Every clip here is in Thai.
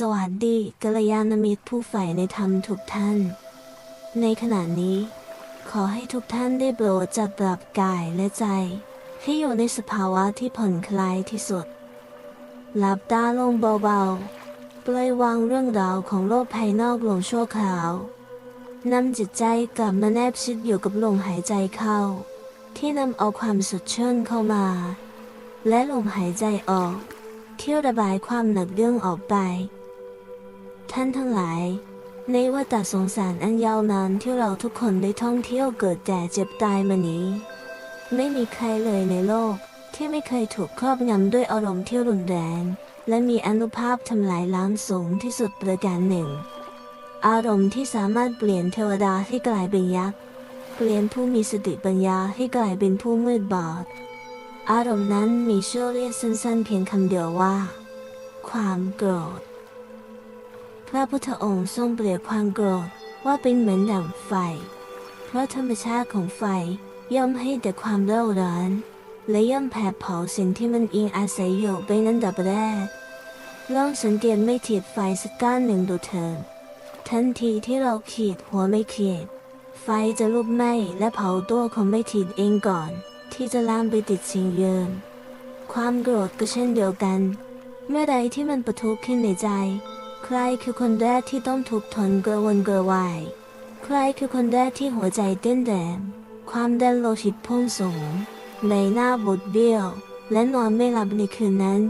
สวัสดีกัลยาณมิตรผู้ใฝ่ในธรรมทุกท่าน ในขณะนี้ ขอให้ทุกท่านได้โปรดจับปรับกายและใจ ให้อยู่ในสภาวะที่ผ่อนคลายที่สุด หลับตาลงเบาๆ ปล่อยวางเรื่องราวของโลกภายนอกลงชั่วคราวนำจิตใจกลับมาแนบชิดอยู่กับลมหายใจเข้า ที่นำเอาความสดชื่นเข้ามา และลมหายใจออก ที่ระบายความหนักเรื่องออกไป ท่านทั้งหลาย ในวัฏสงสารอันยาวนานที่เราทุกคนได้ท่องเที่ยวเกิดแก่เจ็บตายมานี้ ไม่มีใครเลยในโลก ที่ไม่เคยถูกครอบงำด้วยอารมณ์ที่รุนแรง และมีอนุภาพทำลายล้างสูงที่สุดประการหนึ่ง อารมณ์ที่สามารถเปลี่ยนเทวดาให้กลายเป็นยักษ์เปลี่ยนผู้มีสติปัญญาให้กลายเป็นผู้มืดบอด อารมณ์นั้นมีชื่อเรียกสั้นๆเพียงคำเดียวว่า ความโกรธ พระพุทธองค์ทรงเปรียบความโกรธว่าเป็นเหมือนดั่งไฟ เพราะธรรมชาติของไฟย่อมให้แต่ความเร่าร้อน และย่อมแผดเผาสิ่งที่มันอิงอาศัยอยู่เป็นอันดับแรกลองสังเกตไม่ขีดไฟสักก้านหนึ่งดูเถิดทันทีที่เราขีดหัวไม่ขีด ไฟจะลุกไหม้และเผาตัวของไม่ขีดเองก่อน ที่จะลามไปติดสิ่งเยิมความโกรธก็เช่นเดียวกัน เมื่อใดที่มันประทุขึ้นในใจ ใครคือคนแรกที่ต้องทุกข์ทนกระวนกระวาย ใครคือคนแรกที่หัวใจเต้นแรงความดันโลหิตพุ่งสูงใบหน้าบดเบี้ยว และนอนไม่หลับในคืนนั้น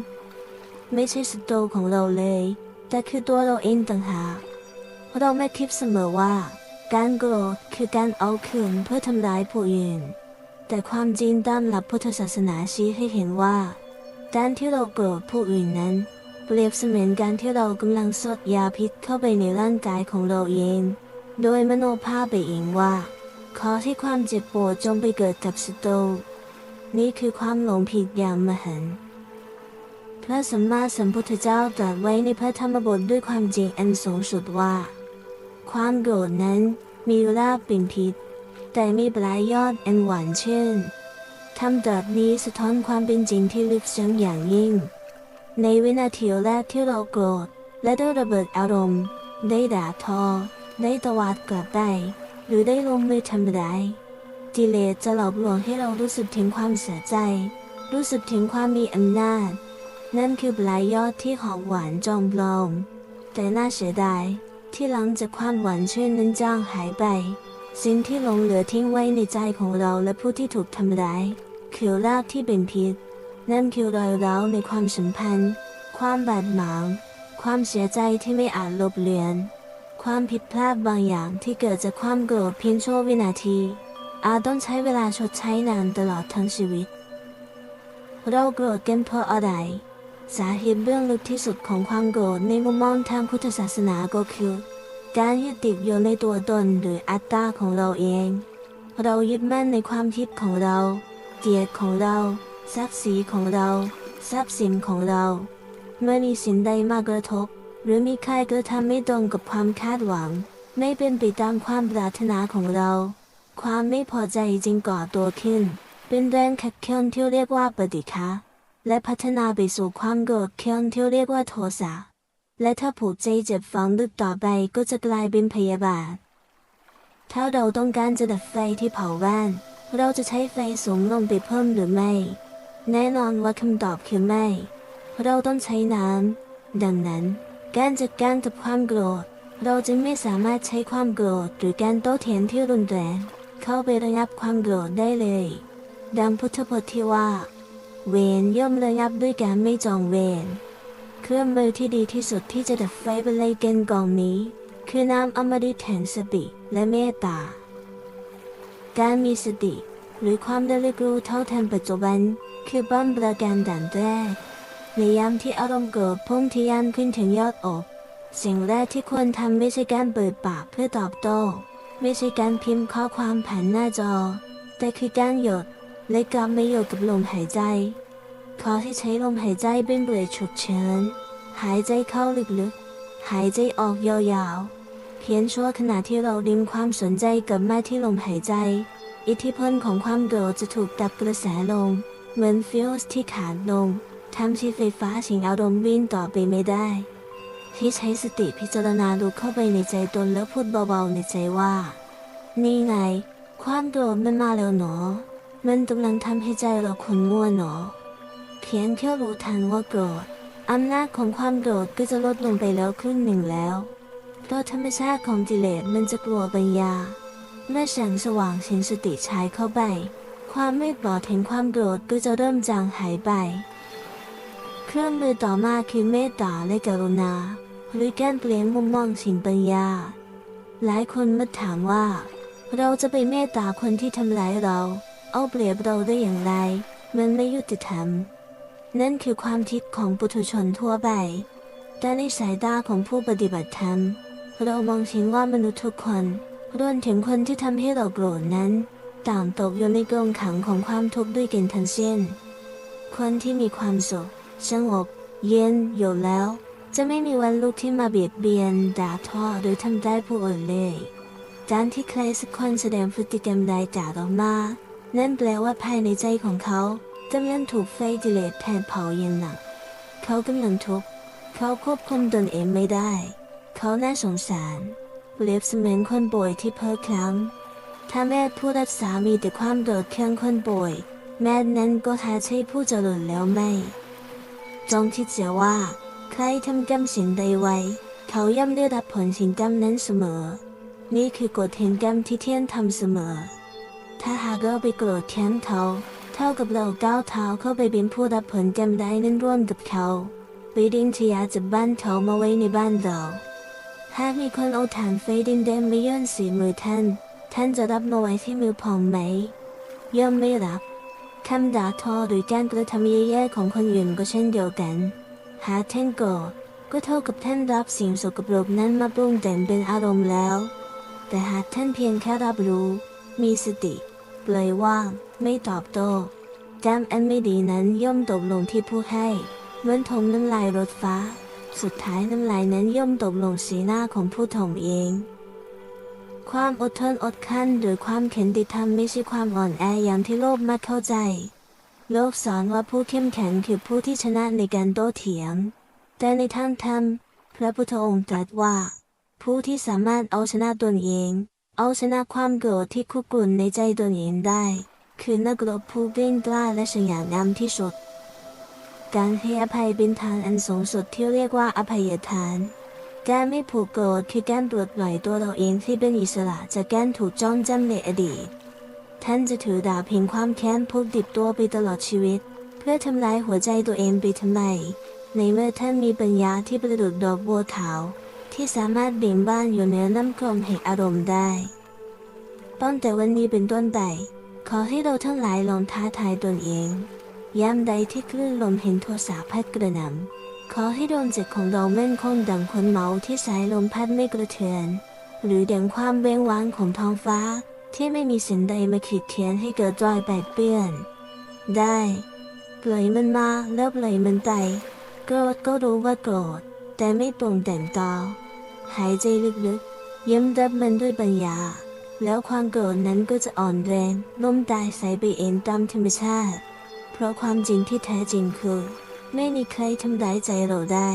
ไม่ใช่ศัตรูของเราเลย แต่คือตัวเราเองต่างหากเราไม่คิดเสมอว่า การโกรธคือการเอาคืนเพื่อทำร้ายผู้อื่น แต่ความจริงตามหลักพุทธศาสนาชี้ให้เห็นว่าการที่เราโกรธผู้อื่นนั้น เปรียบเสมือนการที่เรากำลังสดยาพิษเข้าไปในร่างกายของเราเอง โดยมโนภาพไปเองว่า ขอที่ความเจ็บปวดจงไปเกิดกับศัตรูนี่คือความหลงผิดอย่างมหันต์พระสัมมาสัมพุทธเจ้าตรัสไว้ในพระธรรมบทด้วยความจริงอันสูงสุดว่า ความโกรธนั้นมีรากเป็นพิษ แต่มีปลายยอดอันหวานชื่นคำตรัสนี้สะท้อนความเป็นจริงที่ลึกซึ้งอย่างยิ่ง ในวินาทีแรกที่เราโกรธและได้ระเบิดอารมณ์ ได้ด่าทอ ได้ตวาดกลับไปหรือได้ลงมือทำร้ายกิเลสจะหลอกลวงให้เรารู้สึกถึงความเสียใจ รู้สึกถึงความมีอำนาจ นั่นคือปลายยอดที่หอมหวานจอมปลอม แต่น่าเสียดายที่หลังจากความหวานชื่นนั้นจางหายไป สิ่งที่หลงเหลือทิ้งไว้ในใจของเราและผู้ที่ถูกทำร้ายคือรากที่เป็นพิษ นั่นคือรอยร้าวในความสัมพันธ์ ความบาดหมาง ความเสียใจที่ไม่อาจลบเลือน ความผิดพลาดบางอย่างที่เกิดจากความโกรธเพียงชั่ววินาที อาจต้องใช้เวลาชดใช้นานตลอดทั้งชีวิต เราโกรธกันเพราะอะไร สาเหตุเบื้องลึกที่สุดของความโกรธในมุมมองทางพุทธศาสนาก็คือ การยึดติดอยู่ในตัวตนหรืออัตตาของเราเอง เรายึดมั่นในความคิดของเรา เกียรติของเรา ศักดิ์ศรีของเรา ทรัพย์สินของเราเมื่อมีสิ่งใดมากระทบ หรือมีใครกระทำไม่ตรงกับความคาดหวัง ไม่เป็นไปตามความปรารถนาของเรา ความไม่พอใจจึงก่อตัวขึ้น เป็นแรงขัดเคืองที่เรียกว่าปฏิฆะและพัฒนาไปสู่ความโกรธเคืองที่เรียกว่าโทสะและถ้าผูกใจเจ็บฝังลึกต่อไปก็จะกลายเป็นพยาบาท ถ้าเราต้องการจะดับไฟที่เผาบ้าน เราจะใช้ไฟสูงลงไปเพิ่มหรือไม่ แน่นอนว่าคำตอบคือไม่เราต้องใช้น้ำ ดังนั้น การจัดการกับความโกรธ เราจึงไม่สามารถใช้ความโกรธหรือการโต้เถียงที่รุนแรง เข้าไประงับความโกรธได้เลย ดังพุทธพจน์ที่ว่า เวรย่อมระงับด้วยการไม่จองเวร เครื่องมือที่ดีที่สุดที่จะดับไฟบรรลัยเกนกองนี้ คือน้ำอมฤตแห่งสติและเมตตา การมีสติ หรือความระลึกรู้เท่าทันปัจจุบัน คือป้อมประการด่านแรกในยามที่อารมณ์เกิดพุ่งทะยานขึ้นถึงยอดอก สิ่งแรกที่ควรทำไม่ใช่การเปิดปากเพื่อตอบโต้ ไม่ใช่การพิมพ์ข้อความผ่านหน้าจอ แต่คือการหยดและกลับไม่หยดกับลมหายใจขอที่ใช้ลมหายใจเป็นเบรกฉุกเฉินหายใจเข้าลึกๆ หายใจออกยาวๆ เพียงชั่วขณะที่เราดึงความสนใจกลับมาที่ลมหายใจ อิทธิพลของความโกรธจะถูกดับกระแสลง เหมือนฟิวส์ที่ขาดลงทำให้ไฟฟ้าชิงอารมณ์วิ่งต่อไปไม่ได้ที่ใช้สติพิจารณาดูเข้าไปในใจตนแล้วพูดเบาๆในใจว่า นี่ไง ความโกรธมันมาแล้วหนอ มันกำลังทำให้ใจเราขุ่นมัวหนอ เพียงแค่รู้ทันว่าโกรธอำนาจของความโกรธก็จะลดลงไปแล้วครึ่งหนึ่งแล้วเพราะธรรมชาติของกิเลสมันจะกลัวปัญญา เมื่อแสงสว่างเห็นสติฉายเข้าไป ความไม่ปลอดแห่งความโกรธก็จะเริ่มจางหายไป เครื่องมือต่อมาคือเมตตาและกรุณา หรือการเปลี่ยนมุมมองสิ่งปัญญา หลายคนมาถามว่า เราจะไปเมตตาคนที่ทำร้ายเรา เอาเปรียบเราได้อย่างไร มันไม่ยุติธรรม นั่นคือความคิดของปุถุชนทั่วไป แต่ในสายตาของผู้ปฏิบัติธรรม เรามองเห็นว่ามนุษย์ทุกคน รวมถึงคนที่ทำให้เราโกรธนั้น ต่างตกอยู่ในกรงขังของความทุกข์ด้วยกันทั้งสิ้น คนที่มีความสุขสงบเย็นอยู่แล้ว จะไม่มีวันลุกที่มาเบียดเบียนด่าทอหรือทำร้ผู้อื่นเลยการที่ใครสักคนแสดงพฤติกรรมใดจากออกมานั่นแปลว่าภายในใจของเขากำลังถูกไฟกิเลสแผดเผาอย่างหนัก เขากำลังทุกข์เขาควบคุมตนเองไม่ได้ เขาน่าสงสาร เปรียบเสมือนคนป่วยที่เพ้อคลั่งถ้าแม่ผู้รักษามีแต่ความโดดเครื่องคนป่วย แม่นั้นก็ท้าใช่ผู้เจริญแล้วไม่ จงคิดเสียว่า ใครทำกรรมสิ่งใดไว้ เขาย่อมได้รับผลสิ่งกรรมนั้นเสมอ นี่คือกฎแห่งกรรมที่เทียนทำเสมอ ถ้าหากเราไปโกรธแค้นเขา เท่ากับเราก้าวเท้าเข้าไปเป็นผู้รับผลกรรมได้นั้นร่วมกับเขาไปดึงทยาจากบ้านเขามาไว้ในบ้านเรา หากมีคนเอาฐานไฟดินแดงมายื่นสีมือท่าน ท่านจะรับมาไว้ที่มือผมไหมย่อมไม่รับคำด่าทอหรือการกระทำแย่ๆของคนอื่นก็เช่นเดียวกัน หากท่านโกรธก็เท่ากับท่านรับสิ่งสกปรกนั้นมาปรุงแต่งเป็นอารมณ์แล้ว แต่หากท่านเพียงแค่รับรู้ มีสติปล่อยว่าง ไม่ตอบโต้กรรมอันไม่ดีนั้นย่อมตกลงที่ผู้ให้เหมือนถมน้ำลายรถฟ้า สุดท้ายน้ำลายนั้นย่อมตกลงสีหน้าของผู้ถมเอง ความอดทนอดขั้นหรือความเข็นติธรรมไม่ใช่ความอ่อนแออย่างที่โลกมักเข้าใจ โลกสอนว่าผู้เข้มแข็งคือผู้ที่ชนะในการโต้เถียง แต่ในทางธรรม พระพุทธองค์ตรัสว่า ผู้ที่สามารถเอาชนะตนเอง เอาชนะความโกรธที่คุกรุ่นในใจตนเองได้ คือนักรบผู้เก่งกล้าและสง่างามที่สุด การให้อภัยเป็นทางอันสูงสุดที่เรียกว่าอภัยทาน การไม่ผูกโกรธคือการปลดปล่อยตัวเราเองที่เป็นอิสระจากการถูกจ้องจำในอดีต ท่านจะถือดาบเพียงความแค้นพกติดตัวไปตลอดชีวิต เพื่อทำลายหัวใจตัวเองไปทำไม ในเมื่อท่านมีปัญญาที่ประดุจดอกบัวขาว ที่สามารถเบ่งบ้านอยู่เหนือน้ำกลมแห่งอารมณ์ได้ตั้งแต่วันนี้เป็นต้นไปขอให้เราทั้งหลายลองท้าทายตนเอง ยามใดที่คลื่นลมเห็นโทสะพัดกระหน่ำขอให้ดวงจิตของเรามั่นคงดังคนเมาที่สายลมพัดไม่กระเทือน หรือดังความเว้งว้างของท้องฟ้า ที่ไม่มีสิ่งใดมาขีดเขียนให้เกิดรอยแปดเปื้อน ได้ ปล่อยมันมาแล้วปล่อยมันไปโกรธก็รู้ว่าโกรธแต่ไม่ปรุงแต่งต่อ หายใจลึกๆย้ำรับมันด้วยปัญญา แล้วความโกรธนั้นก็จะอ่อนแรงล้มตายใสไปเองตามธรรมชาติ เพราะความจริงที่แท้จริงคือ ไม่มีใครทำร้ายใจเราได้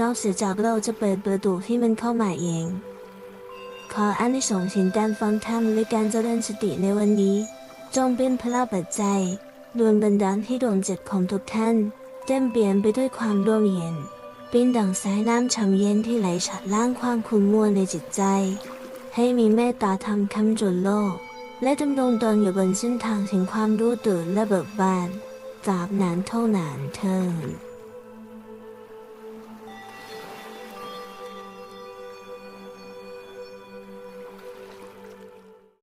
นอกเสียจากเราจะเปิดประตูให้มันเข้ามาเอง ขออานิสงส์แห่งการฟังธรรมและการเจริญสติในวันนี้ จงเป็นพระปัจจัยดวงบันดาลให้ดวงจิตของทุกท่านเต็มเปลี่ยนไปด้วยความร่มเย็นเป็นดั่งสายน้ำฉ่ำเย็นที่ไหลฉัดล้างความขุ่นมัวในจิตใจ ให้มีเมตตาธรรมคำจุนโลก และดำรงตนอยู่บนเส้นทางแห่งความรู้ตื่นและเบิกบาน จากนานเท่านานเธอ